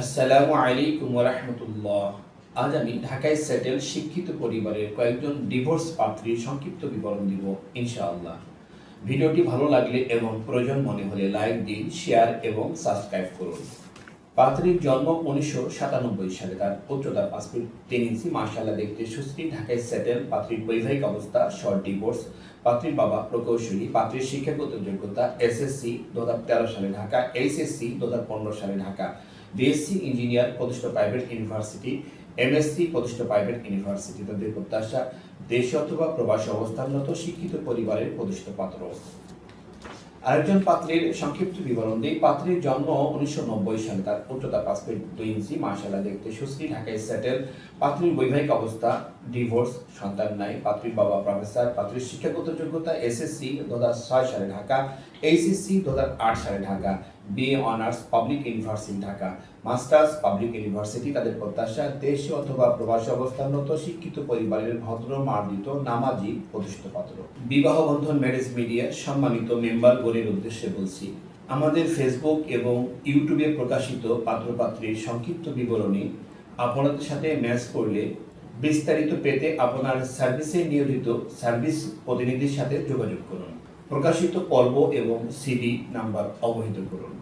আসসালামু আলাইকুম রহমতুল্লাহ আজ আমি ঢাকায় সেটেল শিক্ষিত পরিবারের কয়েকজন ডিভোর্স পাত্রীর সংক্ষিপ্ত বিবরণ দিব, ইনশাআল্লাহ। ভিডিওটি ভালো লাগলে এবং প্রয়োজন মনে হলে লাইক দিন শেয়ার এবং সাবস্ক্রাইব করুন। পাত্রীর জন্ম উনিশশো সাতানব্বই সালে। তার উচ্চতা পাঁচ ফিট তিন ইঞ্চি মার্শাল্লাহ দেখতে সুস্থির। ঢাকায় সেটেল পাত্রীর বৈবাহিক অবস্থা শর্ট ডিভোর্স পাত্রীর বাবা প্রকৌশলী। পাত্রীর শিক্ষাগত যোগ্যতা এসএসসি দু হাজার তেরো সালে ঢাকা এইচএসসি দু হাজার পনেরো সালে ঢাকা। বিএসসি ইঞ্জিনিয়ার প্রতিষ্ঠিত প্রাইভেট ইউনিভার্সিটি এমএসসি প্রতিষ্ঠিত প্রাইভেট ইউনিভার্সিটি তাদের প্রত্যাশা দেশে অথবা প্রবাসী অবস্থানরত শিক্ষিত পরিবারের প্রতিষ্ঠিত পাত্র। আরেকজন পাত্রের সংক্ষিপ্ত বিবরণ দিই। পাত্রের জন্ম উনিশশো নব্বই সালে, তার উচ্চতা পাঁচ ফিট দুই ইঞ্চি মার্শাল্লাহ দেখতে সুশ্রী, ঢাকায় সেটেল পাত্রীর বৈবাহিক অবস্থা ডিভোর্স সন্তান নাই। পাত্রীর বাবা প্রফেসর পাত্রীর শিক্ষাগত যোগ্যতা এসএসসি দু হাজার ছয় সালে ঢাকা এইচএসসি দু হাজার আট সালে Dhaka. BA honours public university Dhaka masters public university তাদের প্রত্যাশা দেশে অথবা প্রবাসী অবস্থানরত, শিক্ষিত পরিবারের ভদ্র, মার্জিত, নামাজি প্রতিষ্ঠিত পাত্র বিবাহ বন্ধন ম্যারেজ মিডিয়া সম্মানিত মেম্বার গণের উদ্দেশ্যে বলছি, আমাদের ফেসবুক এবং ইউটিউবে প্রকাশিত পাত্রপাত্রীর সংক্ষিপ্ত বিবরণী আপনাদের সাথে ম্যাচ করলে বিস্তারিত পেতে আপনার সার্ভিসে নিয়োজিত সার্ভিস প্রতিনিধির সাথে যোগাযোগ করুন। প্রকাশিত পর্ব এবং সিডি নাম্বার অবহিত করুন।